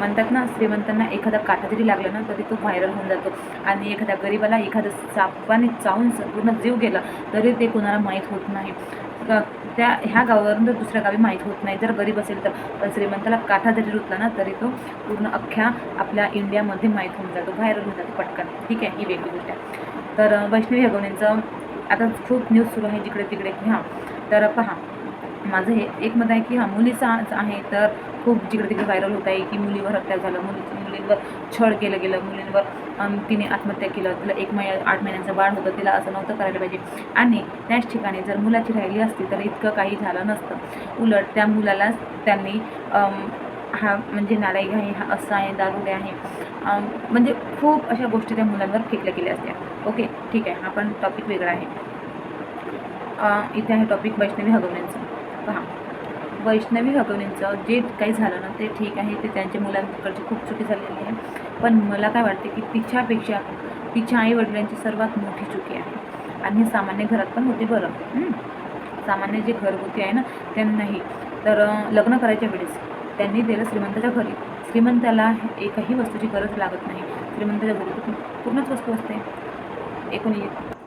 म्हणतात ना श्रीमंतांना एखादा काटा जरी लागला ना तरी तो व्हायरल होऊन जातो. आणि एखाद्या गरीबाला एखादं सापाने चावून स- पूर्ण जीव गेला तरी ते कोणाला माहीत होत नाही. त्या ह्या गावावरून जर दुसऱ्या गावी माहीत होत नाही. जर गरीब असेल तर. पण श्रीमंताला काठा जरी रुतला ना तरी तो पूर्ण अख्ख्या आपल्या इंडियामध्ये माहीत होऊन जातो. व्हायरल होऊन जातो पटकन. ठीक आहे? ही वेगळी गोष्ट आहे. तर वैष्णवी हगवणींचं आता खूप न्यूज सुरू आहे जिकडे तिकडे हां. तर पहा. माझं हे एक मत आहे की हां मुलीचाच आहे तर खूप जिकडे तिकडे व्हायरल होत आहे की मुलीवर हत्या झालं मुली मुलींवर छळ केलं गेलं मुलींवर तिने आत्महत्या केलं तिला एक महिन्या आठ महिन्यांचं बाळ होतं तिला असं नव्हतं करायला पाहिजे. आणि त्याच ठिकाणी जर मुलाची राहिली असती तर इतकं काही झालं नसतं. उलट त्या मुलालाच त्यांनी हा म्हणजे नाराई आहे हा असं आहे दारुडे आहे. म्हणजे खूप अशा गोष्टी त्या मुलांवर फेकल्या गेल्या असत्या. ओके ठीक आहे हा पण टॉपिक वेगळा आहे. इथे आहे टॉपिक वैष्णवी हगवण्यांचा पहा वैष्णवी हगवणींचं जे काही झालं ना ते ठीक आहे. ते त्यांच्या मुलांकडची खूप चुकी झालेली आहे. पण मला काय वाटते की तिच्यापेक्षा तिच्या आई वडिलांची सर्वात मोठी चुकी आहे. आणि सामान्य घरात पण होते बरं. सामान्य जे घरगुती आहे ना त्यांनाही तर लग्न करायच्या वेळेस त्यांनी दिलं श्रीमंताच्या घरी. श्रीमंताला एकही वस्तूची गरज लागत नाही. श्रीमंताच्या घरी पूर्णच वस्तू असते. एकूण एक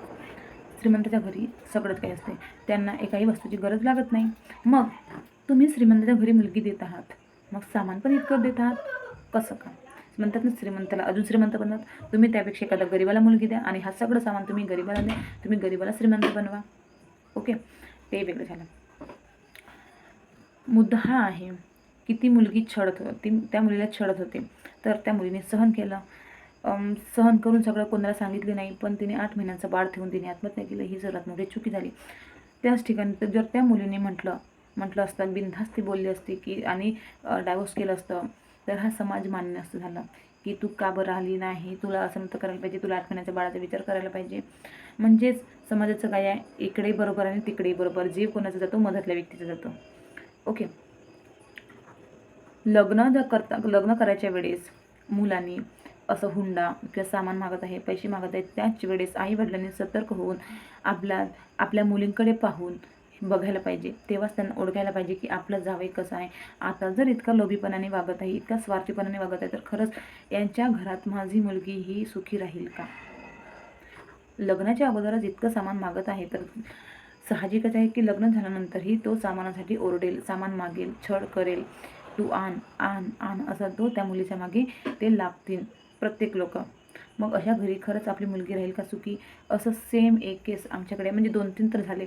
श्रीमंताच्या घरी सगळंच काही असते त्यांना एकाही वस्तूची गरज लागत नाही. मग तुम्ही श्रीमंताच्या घरी मुलगी देत आहात. मग सामान पण इतकं देत आहात. कसं का म्हणतात ना श्रीमंताला अजून श्रीमंत बनतात तुम्ही त्यापेक्षा एखादा गरीबाला मुलगी द्या आणि हा सगळं सामान तुम्ही गरीबाला द्या. तुम्ही गरीबाला श्रीमंत बनवा. ओके? ते वेगळं झालं. मुद्दा हा आहे की ती मुलगी छळत होती त्या मुलीला छळत होते. तर त्या मुलीने सहन केलं. सहन करून सगळं कोणाला सांगितले नाही पण तिने आठ महिन्यांचं बाळ ठेवून तिने आत्महत्या केलं. ही सर्वात मोठी चुकी झाली. त्याच ठिकाणी तर जर त्या मुलीने म्हटलं म्हटलं असतं बिनधास्त ती बोलली असती की आणि डायव्होर्स केलं असतं तर हा समाज मान्य असतं झालं. की तू का बरं आली नाही? तुला असं नंतर करायला पाहिजे. तुला आठ महिन्याच्या बाळाचा विचार करायला पाहिजे. म्हणजेच समाजाचं काय आहे? इकडे बरोबर आणि तिकडे बरोबर. जीव कोणाचा जातो? मधातल्या व्यक्तीचा जातो. ओके. लग्न जर करता लग्न करायच्या वेळेस मुलांनी असं हुंडा किंवा सामान मागत आहे पैसे मागत आहेत त्याच वेळेस आई वडिलांनी सतर्क होऊन आपल्या आपल्या मुलींकडे पाहून बघायला पाहिजे. तेव्हाच त्यांना ओळखायला पाहिजे की आपलं जावई कसं आहे. आता जर इतका लोभीपणाने वागत आहे इतका स्वार्थीपणाने वागत आहे तर खरंच यांच्या घरात माझी मुलगी ही सुखी राहील का? लग्नाच्या अगोदरच इतकं सामान मागत आहे तर साहजिकच आहे की लग्न झाल्यानंतरही तो सामानासाठी ओरडेल सामान मागेल छळ करेल. तू आण आण आण असा तो त्या मुलीच्या मागे ते लागतील प्रत्येक लोक. मग अशा घरी खरंच आपली मुलगी राहील का सुखी? असं सेम एक केस आमच्याकडे म्हणजे दोन तीन तर झाले.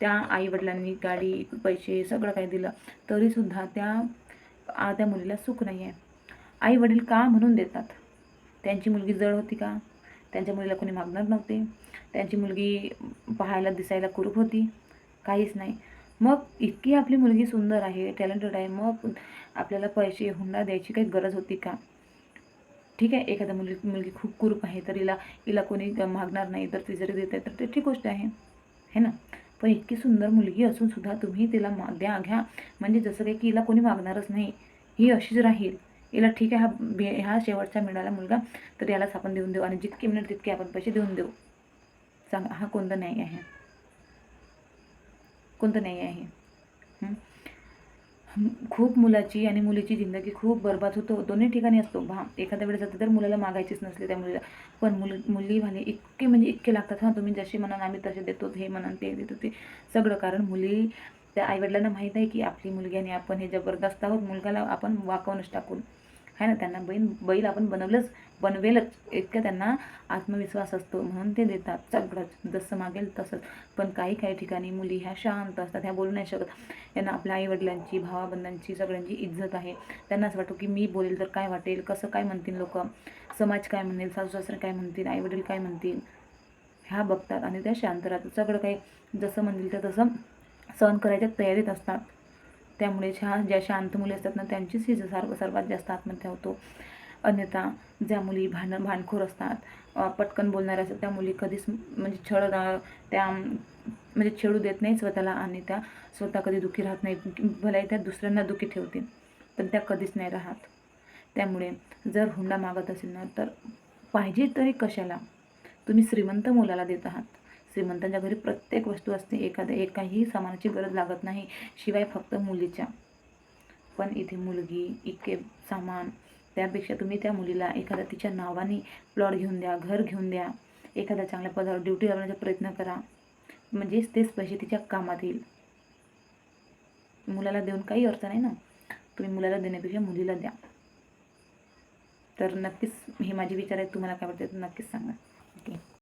त्या आईवडिलांनी गाडी पैसे सगळं काही दिलं. तरीसुद्धा त्या त्या मुलीला सुख नाही आहे आईवडील का म्हणून देतात? त्यांची मुलगी जड होती का? त्यांच्या मुलीला कोणी मागणार नव्हते. त्यांची मुलगी पाहायला दिसायला कुरूप होती? काहीच नाही. मग इतकी आपली मुलगी सुंदर आहे टॅलेंटेड आहे. मग आपल्याला पैसे हुंडा द्यायची काही गरज होती का? ठीक आहे एखादा मुलगी मुलगी खूप कुरूप आहे तर हिला हिला कोणी मागणार नाही तर ती जरी देत आहे तर ते ठीक गोष्ट आहे. है ना? पण इतकी सुंदर मुलगी असून सुद्धा तुम्ही तिला मा द्या घ्या. म्हणजे जसं काही की हिला कोणी मागणारच नाही. ही अशीच राहील. हिला ठीक आहे हा बे हा शेवटचा मिळाला मुलगा तर यालाच आपण देऊन देऊ आणि जितके मिळेल तितके आपण पैसे देऊन देऊ. चांग हा कोणता न्याय आहे? कोणतं न्याय आहे? खूप मुलाची आणि मुलीची जिंदगी खूप बरबाद होतो. दोन्ही ठिकाणी असतो. भा एखाद्या वेळेस जातं तर मुलाला मागायचीच नसते त्या मुलीला. पण मुल मुलीवाले इतके म्हणजे इतके लागतात हां तुम्ही जशी म्हणाल आम्ही तसे देतो हे म्हणाल ते देतो ते सगळं. कारण मुली त्या आईवडिलांना माहीत आहे की आपली मुलगी आणि आपण हे जबरदस्त आहोत. मुलगाला आपण वाकवूनच टाकून आहे ना त्यांना बैल बैल आपण बनवलंच बनवेलच. इतकं त्यांना आत्मविश्वास असतो म्हणून ते देतात. सगळंच जसं मागेल तसंच. पण काही काही ठिकाणी मुली ह्या शांत असतात ह्या बोलू नाही शकत. यांना आपल्या आईवडिलांची भावाबंधांची सगळ्यांची इज्जत आहे. त्यांना असं वाटतो की मी बोलेल तर काय वाटेल कसं काय म्हणतील लोक? समाज काय म्हणेल? सासू सासरे काय म्हणतील? आईवडील काय म्हणतील? ह्या बघतात आणि त्या शांत राहतात. सगळं काही जसं म्हणतील तर तसं सहन करायच्या तयारीत असतात. त्यामुळे छा ज्या शांत मुली असतात ना त्यांचीच ही सर्व सर्वात जास्त आत्महत्या होतो. अन्यथा ज्या मुली भांड भांडखोर असतात पटकन बोलणाऱ्या असतात त्या मुली कधीच म्हणजे छळ त्या म्हणजे छेडू देत नाही स्वतःला आणि त्या स्वतः कधी दुःखी राहत नाही भलाही त्या दुसऱ्यांना दुःखी ठेवतील पण त्या कधीच नाही राहत. त्यामुळे जर हुंडा मागत असेल ना तर पाहिजे तरी कशाला? तुम्ही श्रीमंत मुलाला देत आहात. श्रीमंतांच्या घरी प्रत्येक वस्तू असते. एखाद्या एकाही सामानाची गरज लागत नाही. शिवाय फक्त मुलीच्या. पण इथे मुलगी इतके सामान. त्यापेक्षा तुम्ही त्या मुलीला एखाद्या तिच्या नावाने प्लॉट घेऊन द्या घर घेऊन द्या. एखाद्या चांगल्या पदावर ड्युटी लावण्याचा प्रयत्न करा. म्हणजेच तेच पैसे तिच्या कामात येईल मुलाला देऊन काही अर्थ नाही ना? तुम्ही मुलाला देण्यापेक्षा मुलीला द्या. तर नक्कीच हे माझे विचार आहेत. तुम्हाला काय वाटतं नक्कीच सांगा. ओके